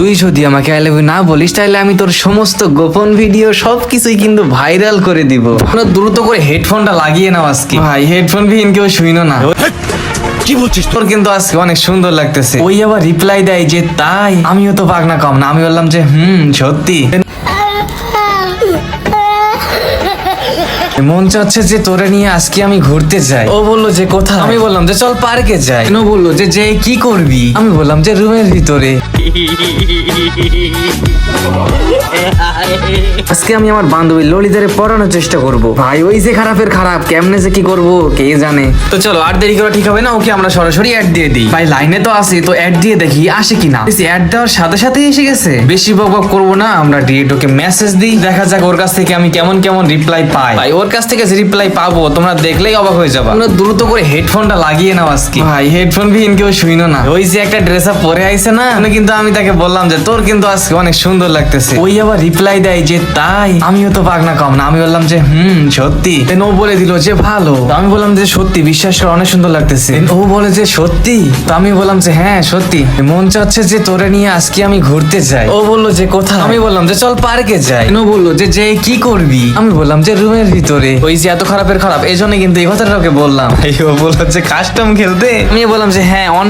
তুই যদি আমাকে আই লাভ ইউ না বলিস তাহলে আমি তোর সমস্ত গোপন ভিডিও সবকিছুই কিন্তু ভাইরাল করে দিব। তোমরা দ্রুত করে হেডফোনটা লাগিয়ে নাও আজকে। ভাই হেডফোন বিহীন কেউ শুইনো না। কি বলছিস তোর কিন্তু আজকে অনেক সুন্দর লাগতেছে। ওই আবার রিপ্লাই দেয় যে তাই? আমিও তো পাগনা কম না। আমি বললাম যে হুম সত্যি। মন চাচ্ছে যে তোরে নিয়ে আজকে আমি ঘুরতে যাই। ও বলল যে কোথায়? আমি বললাম যে চল পার্কে যাই। ও বলল যে যে কি করবি? আমি বললাম যে রুমের ভিতরে। আজকে আমি আমার বান্ধবী ললিতারে পড়ানোর চেষ্টা করব। ভাই ওই যে খারাপের খারাপ কেমনে যে কি করব কে জানে? তো চলো আর দেরি করা ঠিক হবে না ওকে আমরা সরাসরি অ্যাড দিয়ে দিই। ভাই লাইনে তো আসি তো অ্যাড দিয়ে দেখি আসে কিনা। অ্যাড দেওয়ার সাথে সাথে এসে গেছে। বেশি বক বক করব না আমরা ডিরেক্ট ওকে মেসেজ দিই। দেখা যাক ওর কাছ থেকে আমি কেমন কেমন রিপ্লাই পাই। ভাই ওর কাছ থেকে রিপ্লাই পাবো তোমরা দেখলেই অবাক হয়ে যাবে। তোমরা দ্রুত করে হেডফোনটা লাগিয়ে নাও আজকে। ভাই হেডফোন বিহীন কেউ শুইনো না। ওই যে একটা ড্রেস আপ পরে আইছে না? মানে কিন্তু আমি তাকে বললাম যে তোর কিন্তু আজকে অনেক সুন্দর লাগতেছে। ওই আবার রিপ্লাই দেয় যে তাই? আমিও তো পাগনা কম না আমি বললাম যে হুম সত্যি। ও বলে দিল যে ভালো। আমি বললাম যে সত্যি বিশ্বাস করে অনেক সুন্দর লাগতেছে। ও বলে যে সত্যি? তো আমি বললাম যে হ্যাঁ সত্যি। মন চাচ্ছে যে তোরে নিয়ে আজকে আমি ঘুরতে যাই। ও বলল যে কোথায়? আমি বললাম যে চল পার্কে যাই। ও বলল যে যে কি করবি? আমি বললাম যে রুমের ভিতরে। ওই যে এত খারাপের খারাপ এই জন্য কিন্তু এই কথাটা ওকে বললাম। ও বলল যে কাস্টম খেলতে? আমি বললাম যে হ্যাঁ অন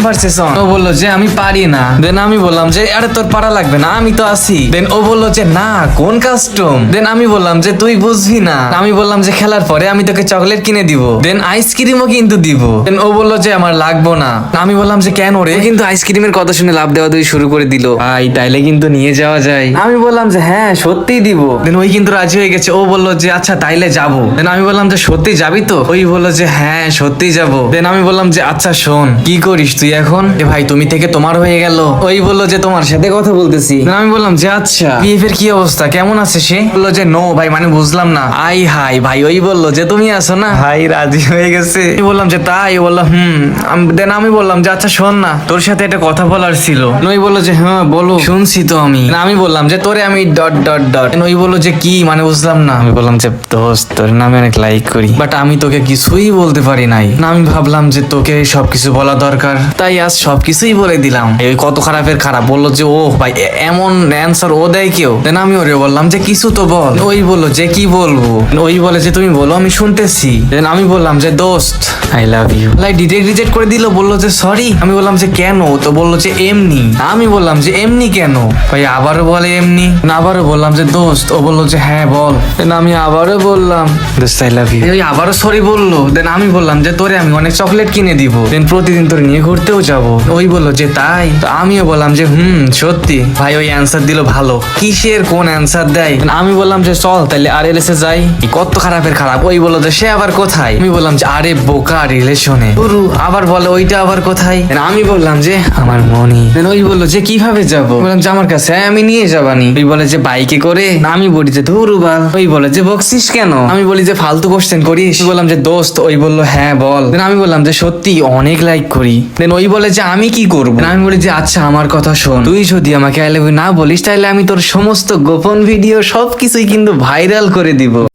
ও বলল যে আমি পারি না। দেন আমি বললাম যে আরে তোর পারা লাগবে না আমি তো আছি। দেন ও বলল যে না কোন কাস্টম দেন আমি বললাম যে তুই বুঝবি না। আমি বললাম যে খেলার পরে আমি তোকে চকলেট কিনে দিব। দেন আইসক্রিমও কিন্তু দিব। দেন ও বলল যে আমার লাগবো না। আমি বললাম যে কেন রে? ও কিন্তু আইসক্রিমের কথা শুনে লাভ দেওয়া দুই শুরু করে দিল। ভাই তাইলে কিন্তু নিয়ে যাওয়া যায়। আমি বললাম যে হ্যাঁ সত্যিই দিব। দেন ওই কিন্তু রাজি হয়ে গেছে। ও বলল যে আচ্ছা তাইলে যাব। দেন আমি বললাম যে সত্যি যাবি তো? ওই বলল যে হ্যাঁ সত্যি যাব। দেন আমি বললাম যে আচ্ছা শোন কি করিস তুই এখন? এ ভাই তুমি থেকে তোমার হয়ে গেল। ওই বলল যে তোমার সাথে কথা বলতেছি। আমি বললাম যে আচ্ছা। বিএফ এর কি অবস্থা? কেমন আছে সে? বলল যে নো ভাই মানে বুঝলাম না। আই হাই ভাই। ওই বলল যে তুমি আছো না? ভাই রাজি হয়ে গেছে। আমি বললাম যে তাই? ও বলল হুম। দেন আমি বললাম যে আচ্ছা শোন না তোর সাথে একটা কথা বলার ছিল। ওই বলল যে হ্যাঁ বলো। শুনছি তো আমি। আমি বললাম যে তোরে আমি ডট ডট ডট। ওই বলল যে কি? মানে বুঝলাম না। আমি বললাম যে দোস্ত তোর নামে অনেক লাইক করি। বাট আমি তোকে কিছুই বলতে পারি নাই। না আমি ভাবলাম যে তোকে সবকিছু বলা দরকার। তাই আজ সবকিছুই বলে দিলাম। এই কত খারাপের খারাপ। বলল যে ও ভাই এমন অ্যান্সার ও দেয় কেউ? দেন আমি ওরে বললাম যে কিছু তো বল। ওই বলল যে কি বলব? ওই বলে যে তুমি বলো আমি শুনতেছি। দেন আমি বললাম যে দোস্ত I love you lie detect reject করে দিল। বলল যে সরি। আমি বললাম যে কেন? তো বলল যে এমনি। আমি বললাম যে এমনি কেন? ভাই আবারও বলে এমনি। না আবারও বললাম যে দোস্ত। ও বলল যে হ্যাঁ বল। দেন আমি আবারও বললাম দোস্ত আই লাভ ইউ আবারও সরি বলল। দেন আমি বললাম যে তোরে আমি অনেক চকলেট কিনে দিব। দেন প্রতিদিন তোরে নিয়ে ঘুরতেও যাব। ওই বলল যে তাই? তো আমিও বললাম যে হুম সত্যি। ভাই ওই অ্যান্সার দিল ভালো। কিসের কোন অ্যান্সার দেয়? আমি বললাম যে চল তাহলে আর যাই। কত খারাপের খারাপ। ওই বলল যে সে আবার কোথায়? আমি বললাম যে আরে বোকা রিলেশনে আবার বলে ওইটা আবার কোথায়? আমি বললাম যে আমার মনি। ওই বলল যে কীভাবে যাব? বললাম যে আমার কাছে? "হ্যাঁ, আমি নিয়ে যাবানি। ওই বলে যে বাইকে করে আমি বলি যে ধুরু বাল। ওই বলে যে বকছিস কেন? আমি বলি যে ফালতু কোশ্চেন করিস? বললাম যে দোস্ত ওই বলল হ্যাঁ বল। দেন আমি বললাম যে সত্যি অনেক লাইক করি। দেন ওই বলে যে আমি কি করব? আমি বলি যে আচ্ছা আমার কথা শোন। তুই যদি আমাকে আই লাভ ইউ না বলিস তাহলে আমি তোর সমস্ত গোপন ভিডিও সবকিছুই কিন্তু ভাইরাল করে দিব।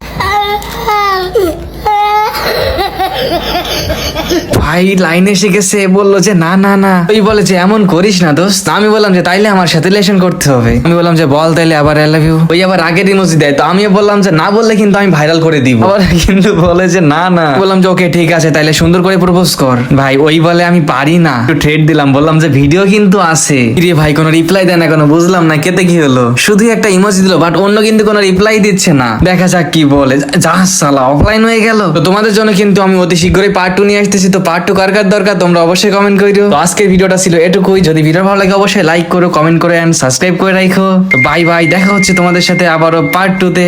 ভাই লাইনে এসে গেছে বলল যে, না না না। ওই বলে যে, এমন করিস না দোস্ত। আমি বললাম যে, তাইলে আমার সাথে রিলেশন করতে হবে। আমি বললাম যে, বল তাইলে, আবার আই লাভ ইউ ওই আবার আগের ইমোজি দেয়। তো আমিও বললাম যে, না বললে কিন্তু আমি ভাইরাল করে দিব। আবার কিন্তু বলে যে, না না। বললাম যে, ওকে, ঠিক আছে, তাইলে সুন্দর করে প্রপোজ কর। ভাই, ওই বলে আমি পারি না। একটু ট্রেড দিলাম, বললাম যে, ভিডিও কিন্তু আছে। রে ভাই, কোনো রিপ্লাই দেয় না কোনো, বুঝলাম না, কেতে কি হলো? শুধু একটা ইমোজি দিল বাট অন্য কিন্তু কোনো রিপ্লাই দিচ্ছে না। দেখা যাক কি বলে। যা সালা অফলাইন হয়ে গেল। তো তোমাদের জন্য কিন্তু আমি অতি শীঘ্রই পার্ট টু নিয়ে আসতেছি তো পার্ট টু কার কার দরকার তোমরা অবশ্যই কমেন্ট করিও। তো আজকের ভিডিওটা ছিল এটুকুই। যদি ভিডিও ভালো লাগে অবশ্যই লাইক করো কমেন্ট করে অ্যান্ড সাবস্ক্রাইব করে রাখো তো বাই বাই দেখা হচ্ছে তোমাদের সাথে আবারও পার্ট টু তে।